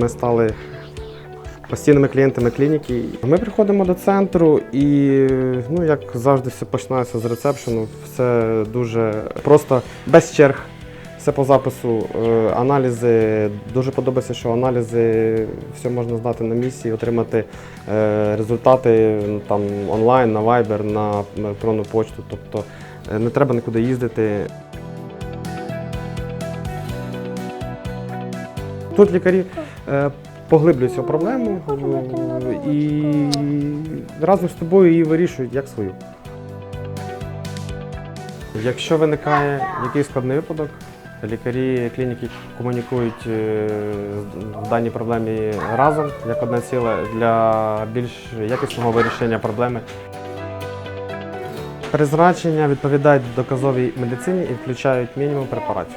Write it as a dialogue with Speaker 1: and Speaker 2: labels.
Speaker 1: ми стали постійними клієнтами клініки. Ми приходимо до центру і, ну, як завжди, все починається з рецепшену. Все дуже просто без черг. Все по запису, е, аналізи. Дуже подобається, що аналізи все можна здати на місці, отримати е, результати там, онлайн, на Viber, на електронну почту. Тобто е, не треба нікуди їздити. Тут лікарі е, поглиблюють цю проблему е, і разом з тобою її вирішують як свою. Якщо виникає якийсь складний випадок, лікарі клініки комунікують е, в даній проблемі разом як одне ціле для більш якісного вирішення проблеми. Призначення відповідають доказовій медицині і включають мінімум препаратів.